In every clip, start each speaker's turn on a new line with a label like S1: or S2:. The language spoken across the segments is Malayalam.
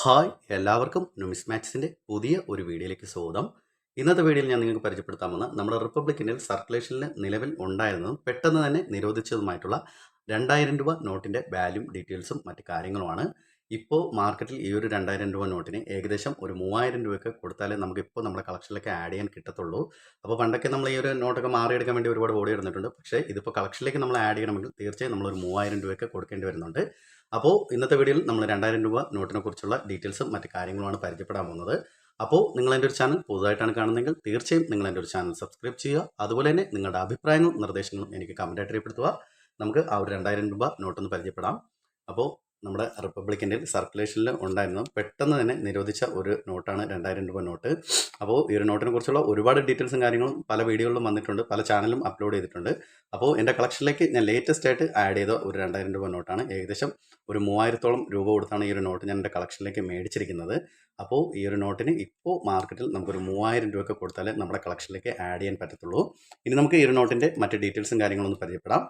S1: ഹായ് എല്ലാവർക്കും നുമിസ്മാറ്റിക്സിന്റെ പുതിയ ഒരു വീഡിയോയിലേക്ക് സ്വാഗതം. ഇന്നത്തെ വീഡിയോയിൽ ഞാൻ നിങ്ങൾക്ക് പരിചയപ്പെടുത്താൻ പരിചയപ്പെടുത്താമെന്ന് നമ്മുടെ റിപ്പബ്ലിക് ഇന്ത്യയിൽ സർക്കുലേഷനിൽ നിലവിൽ ഉണ്ടായിരുന്നതും പെട്ടെന്ന് തന്നെ നിരോധിച്ചതുമായിട്ടുള്ള രണ്ടായിരം രൂപ നോട്ടിന്റെ വാല്യൂ ഡീറ്റെയിൽസും മറ്റു കാര്യങ്ങളുമാണ്. ഇപ്പോൾ മാർക്കറ്റിൽ ഈ ഒരു രണ്ടായിരം രൂപ നോട്ടിന് ഏകദേശം ഒരു മൂവായിരം രൂപയൊക്കെ കൊടുത്താലേ നമുക്ക് ഇപ്പോൾ നമ്മുടെ കളക്ഷനിലൊക്കെ ആഡ് ചെയ്യാൻ കിട്ടത്തുള്ളൂ. അപ്പോൾ പണ്ടൊക്കെ നമ്മൾ ഈ ഒരു നോട്ടൊക്കെ മാറിയെടുക്കാൻ വേണ്ടി ഒരുപാട് ഓടി വരുന്നിട്ടുണ്ട് പക്ഷേ ഇതിപ്പോൾ കളക്ഷനിലേക്ക് നമ്മൾ ആഡ് ചെയ്യണമെങ്കിൽ തീർച്ചയായും നമ്മൾ ഒരു മൂവായിരം രൂപയൊക്കെ കൊടുക്കേണ്ടി വരുന്നുണ്ട്. അപ്പോൾ ഇന്നത്തെ വീഡിയോയിൽ നമ്മൾ രണ്ടായിരം രൂപ നോട്ടിനെ കുറിച്ചുള്ള ഡീറ്റെയിൽസും മറ്റു കാര്യങ്ങളുമാണ് പരിചയപ്പെടാൻ പോകുന്നത്. അപ്പോൾ നിങ്ങൾ എന്റെ ഒരു ചാനൽ പുതുതായിട്ടാണ് കാണുന്നതെങ്കിൽ തീർച്ചയായും നിങ്ങൾ എന്റെ ഒരു ചാനൽ സബ്സ്ക്രൈബ് ചെയ്യുക. അതുപോലെ തന്നെ നിങ്ങളുടെ അഭിപ്രായങ്ങളും നിർദ്ദേശങ്ങളും എനിക്ക് കമന്റായിട്ട് രേഖപ്പെടുത്തുക. നമുക്ക് ആ ഒരു രണ്ടായിരം രൂപ നോട്ടൊന്ന് പരിചയപ്പെടാം. അപ്പോൾ നമ്മുടെ റിപ്പബ്ലിക്കിന്റെ സർക്കുലേഷനിൽ ഉണ്ടായിരുന്നു. പെട്ടെന്ന് തന്നെ നിരോധിച്ച ഒരു നോട്ടാണ് രണ്ടായിരം രൂപ നോട്ട്. അപ്പോൾ ഈ ഒരു നോട്ടിനെ കുറിച്ചുള്ള ഒരുപാട് ഡീറ്റെയിൽസും കാര്യങ്ങളും പല വീഡിയോകളിലും വന്നിട്ടുണ്ട്. പല ചാനലും അപ്ലോഡ് ചെയ്തിട്ടുണ്ട്. അപ്പോൾ എന്റെ കളക്ഷനിലേക്ക് ഞാൻ ലേറ്റസ്റ്റ് ആയിട്ട് ആഡ് ചെയ്ത ഒരു രണ്ടായിരം രൂപ നോട്ടാണ്. ഏകദേശം ഒരു മൂവായിരത്തോളം രൂപ കൊടുത്താണ് ഈ ഒരു നോട്ട് ഞാൻ എന്റെ കളക്ഷനിലേക്ക് മേടിച്ചിരിക്കുന്നത്. അപ്പോൾ ഈ ഒരു നോട്ടിന് ഇപ്പോൾ മാർക്കറ്റിൽ നമുക്കൊരു മൂവായിരം രൂപയൊക്കെ കൊടുത്താലേ നമ്മുടെ കളക്ഷനിലേക്ക് ആഡ് ചെയ്യാൻ പറ്റത്തുള്ളൂ. ഇനി നമുക്ക് ഈ ഒരു നോട്ടിന്റെ മറ്റ് ഡീറ്റെയിൽസും കാര്യങ്ങളൊന്ന് പരിചയപ്പെടാം.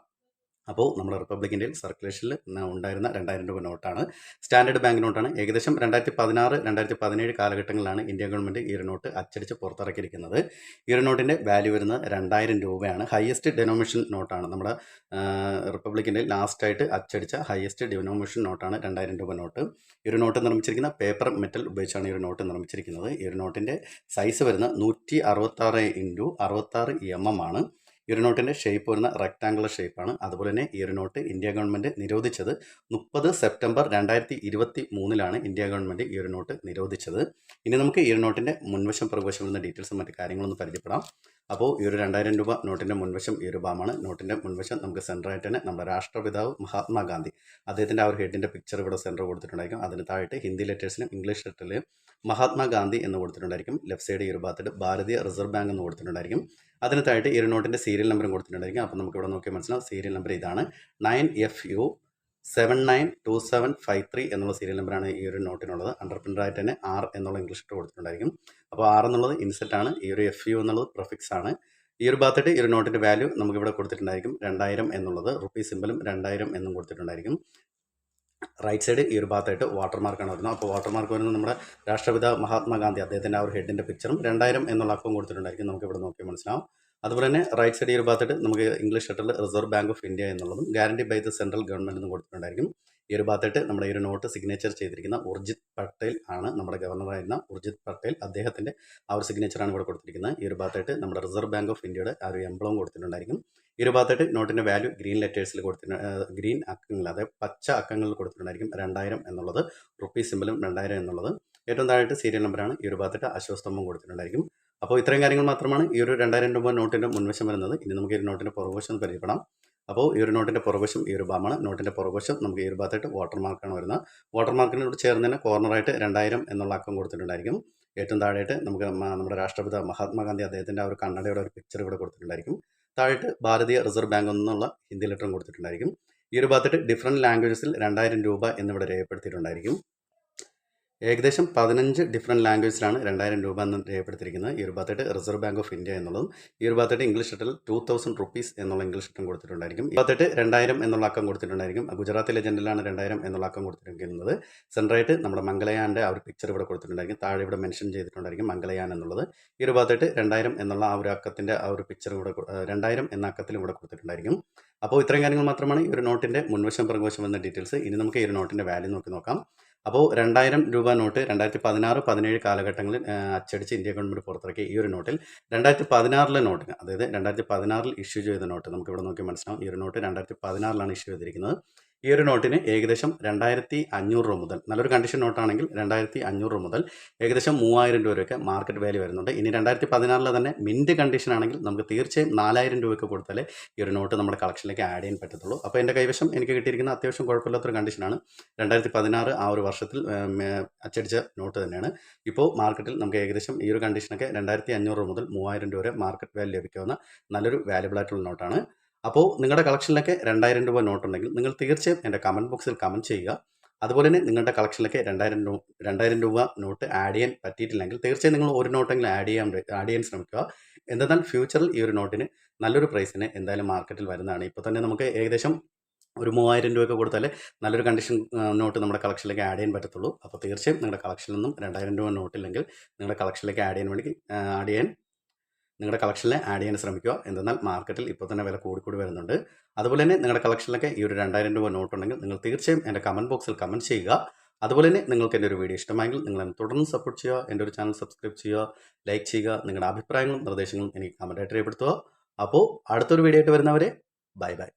S1: അപ്പോൾ നമ്മുടെ റിപ്പബ്ലിക്കിന്റെയും സർക്കുലേഷനിൽ ഉണ്ടായിരുന്ന രണ്ടായിരം രൂപ നോട്ടാണ്. Standard bank നോട്ടാണ്. ഏകദേശം രണ്ടായിരത്തി പതിനാറ് രണ്ടായിരത്തി പതിനേഴ് കാലഘട്ടങ്ങളിലാണ് ഇന്ത്യ ഗവൺമെന്റ് ഈ നോട്ട് അച്ചടിച്ച് പുറത്തിറക്കിയിരിക്കുന്നത്. ഈ നോട്ടിന്റെ വാല്യൂ വരുന്നത് രണ്ടായിരം രൂപയാണ്. ഹയസ്റ്റ് ഡെനോമിനേഷൻ നോട്ടാണ് നമ്മുടെ റിപ്പബ്ലിക്കിന്റെ ലാസ്റ്റായിട്ട് അച്ചടിച്ച ഹയസ്റ്റ് ഡെനോമിനേഷൻ നോട്ടാണ് രണ്ടായിരം രൂപ നോട്ട്. ഈ നോട്ട് നിർമ്മിച്ചിരിക്കുന്ന പേപ്പർ മെറ്റൽ ഉപയോഗിച്ചാണ് ഈ നോട്ട് നിർമ്മിച്ചിരിക്കുന്നത്. ഈ നോട്ടിന്റെ സൈസ് വരുന്ന നൂറ്റി അറുപത്താറ് ഇന്റു അറുപത്താറ് എം എം ആണ്. ഈ ഒരു നോട്ടിന്റെ ഷേപ്പ് വരുന്ന റെക്ടാങ്കുലർ ഷേപ്പാണ് അതുപോലെ തന്നെ ഈ ഒരു നോട്ട് ഇന്ത്യ ഗവൺമെന്റ് നിരോധിച്ചത് മുപ്പത് സെപ്റ്റംബർ രണ്ടായിരത്തി ഇരുപത്തി മൂന്നിലാണ് ഇന്ത്യ ഗവൺമെന്റ് ഈ ഒരു നോട്ട് നിരോധിച്ചത്. ഇനി നമുക്ക് ഈ ഒരു നോട്ടിന്റെ മുൻവശം പ്രവശം എന്ന ഡീറ്റെയിൽസും മറ്റു കാര്യങ്ങളൊന്ന് പരിചയപ്പെടാം. അപ്പോൾ ഈ ഒരു രണ്ടായിരം രൂപ നോട്ടിന്റെ മുൻവശം ഈ ഒരു ബാമാണ്. നോട്ടിന്റെ മുൻവശം നമുക്ക് സെന്ററായിട്ട് തന്നെ നമ്മുടെ രാഷ്ട്രപിതാവ് മഹാത്മാഗാന്ധി. അദ്ദേഹത്തിന്റെ ആ ഒരു ഹെഡിന്റെ പിക്ചർ ഇവിടെ സെന്റർ കൊടുത്തിട്ടുണ്ടായിരിക്കും. അതിന് താഴെ ഹിന്ദി ലെറ്റേഴ്സിലും ഇംഗ്ലീഷ് ലെറ്ററിലും മഹാത്മാഗാന്ധി എന്ന് കൊടുത്തിട്ടുണ്ടായിരിക്കും. ലെഫ്റ്റ് സൈഡ് ഒരു ഭാഗത്ത് ഭാരതീയ റിസർവ് ബാങ്ക് എന്ന് കൊടുത്തിട്ടുണ്ടായിരിക്കും. അതിന് താഴെ ഈ ഒരു നോട്ടിന്റെ സീരിയൽ നമ്പറും കൊടുത്തിട്ടുണ്ടായിരിക്കും. അപ്പോൾ നമുക്ക് ഇവിടെ നോക്കിയാൽ മനസ്സിലാവും. സീരിയൽ നമ്പർ ഇതാണ് nine F U seven nine two seven five three എന്നുള്ള സീരിയൽ നമ്പറാണ് ഈ ഒരു നോട്ടിനുള്ളത് അണ്ടർ പ്രിന്ററായിട്ട് തന്നെ ആർ എന്നുള്ള ഇംഗ്ലീഷ് ഇട്ട് കൊടുത്തിട്ടുണ്ടായിരിക്കും. അപ്പോൾ ആർ എന്നുള്ളത് ഇൻസെറ്റാണ് ഈ ഒരു എഫ് യു എന്നുള്ളത് പ്രൊഫിക്സ് ആണ്. ഈ ഒരു ഭാഗത്തായിട്ട് ഈ ഒരു നോട്ടിന്റെ വാല്യൂ നമുക്ക് ഇവിടെ കൊടുത്തിട്ടുണ്ടായിരിക്കും. രണ്ടായിരം എന്നുള്ളത്. റുപ്പീ സിമ്പിളും രണ്ടായിരം എന്നും കൊടുത്തിട്ടുണ്ടായിരിക്കും. റൈറ്റ് സൈഡ് ഈ ഒരു ഭാഗത്തായിട്ട് വാട്ടർ മാർക്കാണ് വരുന്നത്. അപ്പോൾ വാട്ടർ മാർക്ക് വരുന്നത് നമ്മുടെ രാഷ്ട്രപിത മഹാത്മാഗാന്ധി അദ്ദേഹത്തിന്റെ ആ ഒരു ഹെഡിന്റെ പിക്ചറും രണ്ടായിരം എന്നുള്ള അക്കവും കൊടുത്തിട്ടുണ്ടായിരിക്കും. നമുക്ക് ഇവിടെ നോക്കി മനസ്സിലാവും. അതുപോലെ തന്നെ റൈറ്റ് സൈഡ് ഈ ഒരു ഭാഗത്തായിട്ട് നമുക്ക് ഇംഗ്ലീഷ് ഷട്ടിൽ റിസർവ് ബാങ്ക് ഓഫ് ഇന്ത്യ എന്നുള്ളതും guarantee by the central government എന്ന് കൊടുത്തിട്ടുണ്ടായിരിക്കും. ഈ ഒരു ഭാഗത്തായിട്ട് നമ്മുടെ ഈ ഒരു നോട്ട് സിഗ്നേച്ചർ ചെയ്തിരിക്കുന്ന ഉർജിത് പട്ടേൽ ആണ് നമ്മുടെ ഗവർണറായിരുന്ന ഉർജിത് പട്ടേൽ. അദ്ദേഹത്തിന്റെ ആ ഒരു സിഗ്നേച്ചറാണ് ഇവിടെ കൊടുത്തിരിക്കുന്നത്. ഈ ഒരു ഭാഗത്തായിട്ട് നമ്മുടെ റിസർവ് ബാങ്ക് ഓഫ് ഇന്ത്യയുടെ ആ ഒരു എംബ്ലവും കൊടുത്തിട്ടുണ്ടായിരിക്കും. ഭാഗത്തായിട്ട് നോട്ടിന്റെ വാല്യൂ ഗ്രീൻ ലെറ്റേഴ്സിൽ കൊടുത്തിട്ടുണ്ട് ഗ്രീൻ അക്കങ്ങൾ അതായത് പച്ച അക്കങ്ങളിൽ കൊടുത്തിട്ടുണ്ടായിരിക്കും രണ്ടായിരം എന്നുള്ളത്. റുപ്പീ സിമ്പിളും രണ്ടായിരം എന്നുള്ളത്. ഏറ്റവും താഴെ സീരിയൽ നമ്പറാണ് ഈ ഒരു ഭാഗത്തായിട്ട് അശ്വസ്തംഭം കൊടുത്തിട്ടുണ്ടായിരിക്കും. അപ്പോൾ ഇത്രയും കാര്യങ്ങൾ മാത്രമാണ് ഈ ഒരു രണ്ടായിരം രൂപ നോട്ടിന്റെ മുൻവശം വരുന്നത്. ഇനി നമുക്ക് ഈ നോട്ടിന്റെ പുറകുവശം പരിചയപ്പെടാം. അപ്പോൾ ഈ ഒരു നോട്ടിന്റെ പുറകുവശം ഈ ഒരു ഭാഗമാണ് നോട്ടിന്റെ പുറകുവശം നമുക്ക് ഈ ഒരു ഭാഗത്തായിട്ട് വാട്ടർ മാർക്കാണ് വരുന്നത്. വാട്ടർ മാർക്കിനോട് ചേർന്ന് തന്നെ കോർണറായിട്ട് രണ്ടായിരം എന്നുള്ള അക്കം കൊടുത്തിട്ടുണ്ടായിരിക്കും. ഏറ്റവും താഴെയായിട്ട് നമുക്ക് നമ്മുടെ രാഷ്ട്രപിത മഹാത്മാഗാന്ധി അദ്ദേഹത്തിന്റെ ആ ഒരു കണ്ണടയുടെ ഒരു പിക്ചർ ഇവിടെ കൊടുത്തിട്ടുണ്ടായിരിക്കും. താഴെയിട്ട് ഭാരതീയ റിസർവ് ബാങ്ക് എന്നുള്ള ഹിന്ദി ലെറ്ററും കൊടുത്തിട്ടുണ്ടായിരിക്കും. ഈ ഒരു ഭാഗത്തിട്ട് ഡിഫറെന്റ് ലാംഗ്വേജസിൽ രണ്ടായിരം രൂപ എന്നിവിടെ രേഖപ്പെടുത്തിയിട്ടുണ്ടായിരിക്കും. ഏകദേശം പതിനഞ്ച് ഡിഫറെന്റ് ലാംഗ്വേജിലാണ് രണ്ടായിരം രൂപ എന്ന് രേഖപ്പെടുത്തിയിരിക്കുന്നത്. ഈ ഒരു റിസർവ് ബാങ്ക് ഓഫ് ഇന്ത്യ എന്നുള്ളതും ഈ ഒരു ഇംഗ്ലീഷ് ഷട്ടിൽ ടു തൗസൻഡ് റുപ്പീസ് എന്നുള്ള ഇംഗ്ലീഷ് ഷട്ടം കൊടുത്തിട്ടുണ്ടായിരിക്കും. ഈ ഭാഗത്തായിട്ട് രണ്ടായിരം എന്നുള്ള അക്കം കൊടുത്തിട്ടുണ്ടായിരിക്കും. ഗുജറാത്തിലെ ലെജൻഡിലാണ് രണ്ടായിരം എന്നുള്ള അക്കം കൊടുത്തിരിക്കുന്നത്. സെൻട്രായിട്ട് നമ്മുടെ മംഗളയാന്റെ ആ ഒരു പിക്ചർ ഇവിടെ കൊടുത്തിട്ടുണ്ടായിരിക്കും. താഴെ ഇവിടെ മെൻഷൻ ചെയ്തിട്ടുണ്ടായിരിക്കും മംഗളയാൻ എന്നുള്ളത്. ഈ ഒരു രണ്ടായിരം എന്നുള്ള ആ ഒരു അക്കത്തിന്റെ ആ ഒരു പിക്ചർ ഇവിടെ രണ്ടായിരം എന്ന അക്കത്തിൽ ഇവിടെ കൊടുത്തിട്ടുണ്ടായിരിക്കും. അപ്പോൾ ഇത്രയും കാര്യങ്ങൾ മാത്രമാണ് ഈ ഒരു നോട്ടിന്റെ മുൻവശം പ്രകോശം എന്ന ഡീറ്റെയിൽസ് ഇനി നമുക്ക് ഈ ഒരു നോട്ടിന്റെ വാല്യൂ നോക്കി നോക്കാം. അപ്പോൾ രണ്ടായിരം രൂപ നോട്ട് രണ്ടായിരത്തി പതിനാറ് പതിനേഴ് കാലഘട്ടങ്ങളിൽ അച്ചടിച്ച് ഇന്ത്യ ഗവൺമെന്റ് പുറത്തിറക്കിയ ഈ ഒരു നോട്ടിൽ രണ്ടായിരത്തി പതിനാറിലെ നോട്ടിന് അതായത് രണ്ടായിരത്തി പതിനാറിൽ ഇഷ്യൂ ചെയ്ത നോട്ട് നമുക്കിവിടെ നോക്കി മനസ്സിലാവും. ഈ ഒരു നോട്ട് രണ്ടായിരത്തി പതിനാറിലാണ് ഇഷ്യൂ ചെയ്തിരിക്കുന്നത്. ഈ ഒരു നോട്ടിന് ഏകദേശം രണ്ടായിരത്തി അഞ്ഞൂറ് രൂപ മുതൽ നല്ലൊരു കണ്ടീഷൻ നോട്ടാണെങ്കിൽ രണ്ടായിരത്തി അഞ്ഞൂറ് രൂപ മുതൽ ഏകദേശം മൂവായിരം രൂപയൊക്കെ മാർക്കറ്റ് വാല്യൂ വരുന്നുണ്ട്. ഇനി രണ്ടായിരത്തി പതിനാറിലെ തന്നെ മിന്റ് കണ്ടീഷൻ ആണെങ്കിൽ നമുക്ക് തീർച്ചയായും നാലായിരം രൂപയ്ക്ക് കൊടുത്താലേ ഈ ഒരു നോട്ട് നമ്മുടെ കളക്ഷനിലേക്ക് ആഡ് ചെയ്യാൻ പറ്റത്തുള്ളൂ. അപ്പോൾ എന്റെ കൈവശം എനിക്ക് കിട്ടിയിരിക്കുന്ന അത്യാവശ്യം കുഴപ്പമില്ലാത്തൊരു കണ്ടീഷനാണ് രണ്ടായിരത്തി പതിനാറ് ആ ഒരു വർഷത്തിൽ അച്ചടിച്ച നോട്ട് തന്നെയാണ്. ഇപ്പോൾ മാർക്കറ്റിൽ നമുക്ക് ഏകദേശം ഈ ഒരു കണ്ടീഷനൊക്കെ രണ്ടായിരത്തി അഞ്ഞൂറ് മുതൽ മൂവായിരം രൂപ വരെ മാർക്കറ്റ് വാല്യൂ ലഭിക്കാവുന്ന നല്ലൊരു വാല്യബിൾ ആയിട്ടുള്ള നോട്ടാണ്. അപ്പോൾ നിങ്ങളുടെ കളക്ഷനിലൊക്കെ രണ്ടായിരം രൂപ നോട്ടുണ്ടെങ്കിൽ നിങ്ങൾ തീർച്ചയായും എന്റെ കമന്റ് ബോക്സിൽ കമന്റ് ചെയ്യുക. അതുപോലെ തന്നെ നിങ്ങളുടെ കളക്ഷനിലൊക്കെ രണ്ടായിരം രൂപ രണ്ടായിരം രൂപ നോട്ട് ആഡ് ചെയ്യാൻ പറ്റിയിട്ടില്ലെങ്കിൽ തീർച്ചയായും നിങ്ങൾ ഒരു നോട്ടെങ്കിലും ആഡ് ചെയ്യാൻ ആഡ് ചെയ്യാൻ ശ്രമിക്കുക. എന്തെന്നാൽ ഫ്യൂച്ചറിൽ ഈ ഒരു നോട്ടിന് നല്ലൊരു പ്രൈസിന് എന്തായാലും മാർക്കറ്റിൽ വരുന്നതാണ്. ഇപ്പോൾ തന്നെ നമുക്ക് ഏകദേശം ഒരു മൂവായിരം രൂപയൊക്കെ കൊടുത്താൽ നല്ലൊരു കണ്ടീഷൻ നോട്ട് നമ്മുടെ കളക്ഷനിലേക്ക് ആഡ് ചെയ്യാൻ പറ്റത്തുള്ളൂ. അപ്പോൾ തീർച്ചയായും നിങ്ങളുടെ കളക്ഷനിൽ നിന്നും രണ്ടായിരം രൂപ നോട്ടില്ലെങ്കിൽ നിങ്ങളുടെ കളക്ഷനിലേക്ക് ആഡ് ചെയ്യാൻ വേണ്ടി ആഡ് ചെയ്യാൻ നിങ്ങളുടെ കളക്ഷനിൽ ആഡ് ചെയ്യാൻ ശ്രമിക്കുക. എന്തെന്നാൽ മാർക്കറ്റിൽ ഇപ്പോൾ തന്നെ വില കൂടിക്കൂടി വരുന്നുണ്ട്. അതുപോലെ തന്നെ നിങ്ങളുടെ കളക്ഷനിലൊക്കെ ഈ ഒരു രണ്ടായിരം രൂപ നോട്ട് ഉണ്ടെങ്കിൽ നിങ്ങൾ തീർച്ചയായും എന്റെ കമന്റ് ബോക്സിൽ കമന്റ് ചെയ്യുക. അതുപോലെ തന്നെ നിങ്ങൾക്ക് എന്റെ ഒരു വീഡിയോ ഇഷ്ടമായെങ്കിൽ നിങ്ങൾ എന്നെ തുടർന്ന് സപ്പോർട്ട് ചെയ്യുക. എന്റെ ഒരു ചാനൽ സബ്സ്ക്രൈബ് ചെയ്യുക ലൈക്ക് ചെയ്യുക നിങ്ങളുടെ അഭിപ്രായങ്ങളും നിർദ്ദേശങ്ങളും എനിക്ക് കമന്റായിട്ട് രേഖപ്പെടുത്തുക. അപ്പോൾ അടുത്തൊരു വീഡിയോ ആയിട്ട് വരുന്നവരെ ബൈ ബൈ